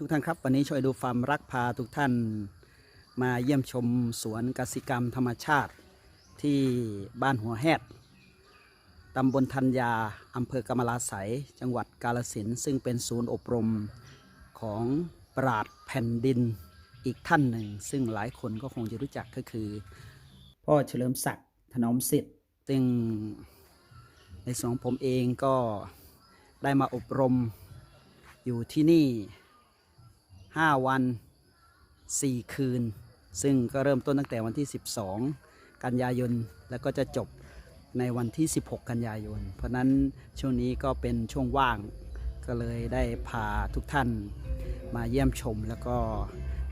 ทุกท่านครับ วันนี้ช่วยดูฟาร์มรักพาทุกท่านมาเยี่ยมชมสวนกสิกรรมธรรมชาติที่บ้านหัวแฮดตำบลธัญญาอำเภอกำมะลาไสยจังหวัดกาลสินซึ่งเป็นศูนย์อบรมของปราดแผ่นดินอีกท่านหนึ่ง ซึ่งหลายคนก็คงจะรู้จักก็คือ พ่อเฉลิมศักดิ์ถนอมสิทธิ์ซึ่งในส่วนของผมเองก็ได้มาอบรมอยู่ที่นี่ 5 วัน 4 คืน ซึ่งก็เริ่มต้นตั้งแต่วันที่ 12 กันยายน แล้วก็จะจบในวันที่ 16 กันยายน เพราะนั้นช่วงนี้ก็เป็นช่วงว่าง ก็เลยได้พาทุกท่านมาเยี่ยมชม แล้วก็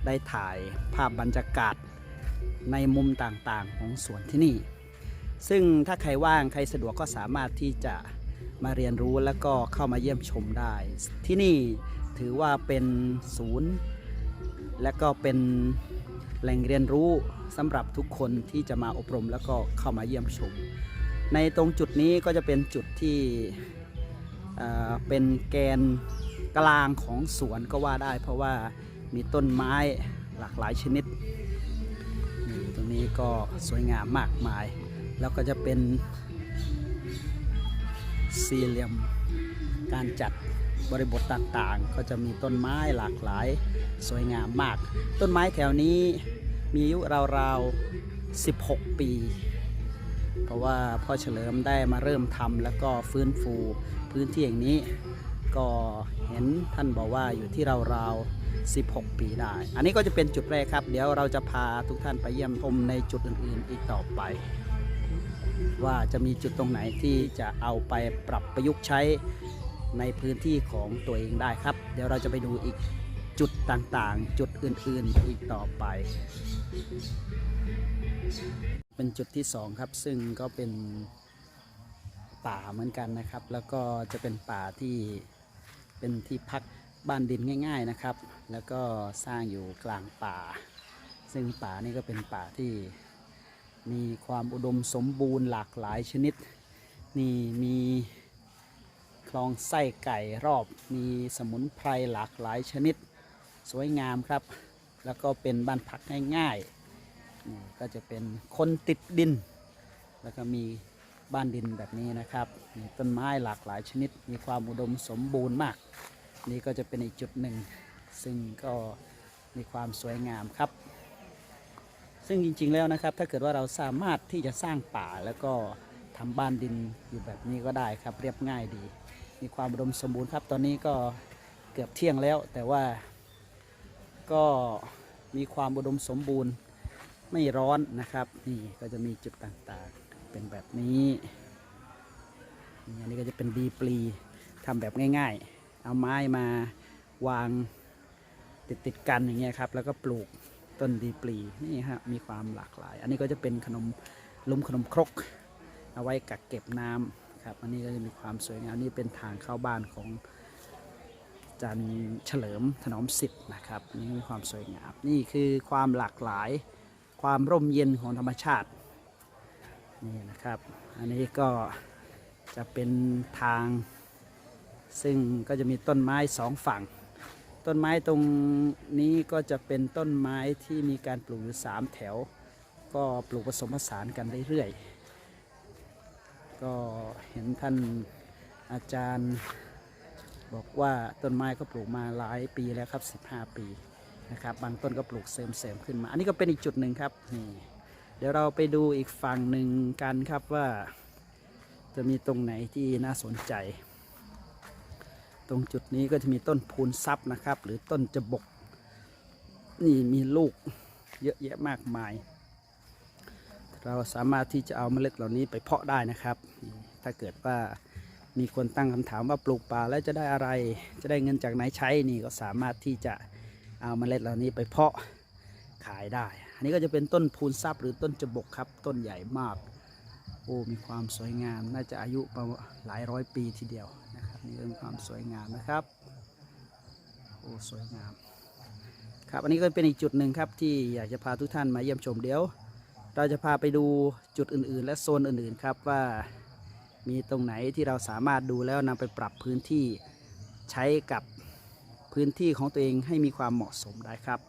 ได้ถ่ายภาพบรรยากาศในมุมต่างๆ ของสวนที่นี่ ซึ่งถ้าใครว่างใครสะดวกก็สามารถที่จะ มาเรียนรู้แล้วก็เข้ามาเยี่ยมชมได้ ที่นี่ถือว่าเป็นศูนย์ และก็เป็นแหล่งเรียนรู้สำหรับทุกคนที่จะมาอบรมแล้วก็เข้ามาเยี่ยมชม ในตรงจุดนี้ก็จะเป็นจุดที่เเป็นแกนกลางของสวนก็ว่าได้ เพราะว่ามีต้นไม้หลากหลายชนิด ตรงนี้ก็สวยงามมากมาย แล้วก็จะเป็น สี่เหลี่ยม การจัดบริบทต่างๆ ก็จะมีต้นไม้หลากหลายสวยงามมาก ต้นไม้แถวนี้มีอายุราวๆ 16 ปี เพราะว่าพ่อเฉลิมได้มาเริ่มทำแล้วก็ฟื้นฟูพื้นที่อย่างนี้ ก็เห็นท่านบอกว่าอยู่ที่ราวๆ16 ปีได้ อันนี้ก็จะเป็นจุดแรกครับ เดี๋ยวเราจะพาทุกท่านไปเยี่ยมชมในจุดอื่นๆอีกต่อไป ว่าจะมีจุดตรงไหนที่จะเอาไปปรับประยุกต์ใช้ในพื้นที่ของตัวเองได้ครับ เดี๋ยวเราจะไปดูอีกจุดต่างๆ จุดอื่นๆอีกต่อไป เป็นจุดที่สองครับ ซึ่งก็เป็นป่าเหมือนกันนะครับ แล้วก็จะเป็นป่าที่เป็นที่พักบ้านดินง่าย ๆนะครับ แล้วก็สร้างอยู่กลางป่า ซึ่งป่านี่ก็เป็นป่าที่ มีความอุดมสมบูรณ์หลากหลายชนิด นี่มีคลองไส้ไก่รอบ มีสมุนไพรหลากหลายชนิด สวยงามครับ แล้วก็เป็นบ้านพักง่ายๆก็จะเป็นคนติดดิน แล้วก็มีบ้านดินแบบนี้นะครับมีต้นไม้หลากหลายชนิด มีความอุดมสมบูรณ์มาก นี่ก็จะเป็นอีกจุดหนึ่ง ซึ่งก็มีความสวยงามครับ ซึ่งจริงๆแล้วนะครับ ถ้าเกิดว่าเราสามารถที่จะสร้างป่าแล้วก็ทำบ้านดินอยู่แบบนี้ก็ได้ครับ เรียบง่ายดี มีความอุดมสมบูรณ์ครับ ตอนนี้ก็เกือบเที่ยงแล้ว แต่ว่าก็มีความอุดมสมบูรณ์ไม่ร้อนนะครับนี่ก็จะมีจุดต่างๆเป็นแบบนี้นี่อันนี้ก็จะเป็นดีปลีทำแบบง่าย ๆ เอาไม้มาวางติดๆกันอย่างเงี้ยครับ แล้วก็ปลูก ต้นดีปลีนี่ฮะมีความหลากหลาย อันนี้ก็จะเป็นขนมลุมขนมครก เอาไว้กักเก็บน้ำครับ อันนี้ก็จะมีความสวยงามนี่เป็นทางเข้าบ้านของจันเฉลิมถนอมสิทธิ์นะครับนี่มีความสวยงามนี่คือความหลากหลาย ความร่มเย็นของธรรมชาตินี่นะครับ อันนี้ก็จะเป็นทาง ซึ่งก็จะมีต้นไม้สองฝั่ง ต้นไม้ตรงนี้ก็จะเป็นต้นไม้ที่มีการปลูกอยู่สามแถว ก็ปลูกผสมผสานกันเรื่อยๆก็เห็นท่านอาจารย์บอกว่าต้นไม้ก็ปลูกมาหลายปีแล้วครับ 15 ปีนะครับ บางต้นก็ปลูกเสริมๆขึ้นมา อันนี้ก็เป็นอีกจุดหนึ่งครับนี่เดี๋ยวเราไปดูอีกฝั่งหนึ่งกันครับว่า จะมีตรงไหนที่น่าสนใจ ตรงจุดนี้ก็จะมีต้นพูนซับนะครับ หรือต้นจะบก นี่มีลูกเยอะแยะมากมาย เราสามารถที่จะเอาเมล็ดเหล่านี้ไปเพาะได้นะครับ ถ้าเกิดว่ามีคนตั้งคำถามว่าปลูกป่าแล้วจะได้อะไร จะได้เงินจากไหนใช้นี่ก็สามารถที่จะเอาเมล็ดเหล่านี้ไปเพาะขายได้ อันนี้ก็จะเป็นต้นพูนซับหรือต้นจะบกครับ ต้นใหญ่มาก โอ้ มีความสวยงาม น่าจะอายุประมาณหลายร้อยปีทีเดียว นะครับนี่ก็มีความสวยงามนะครับโอ้สวยงาม ครับอันนี้ก็เป็นอีกจุดหนึ่งครับที่อยากจะพาทุกท่านมาเยี่ยมชมเดี๋ยว เราจะพาไปดูจุดอื่น ๆ และโซนอื่นๆครับว่ามีตรงไหนที่เราสามารถดูแล้วนำไปปรับพื้นที่ใช้กับพื้นที่ของตัวเองให้มีความเหมาะสมได้ครับ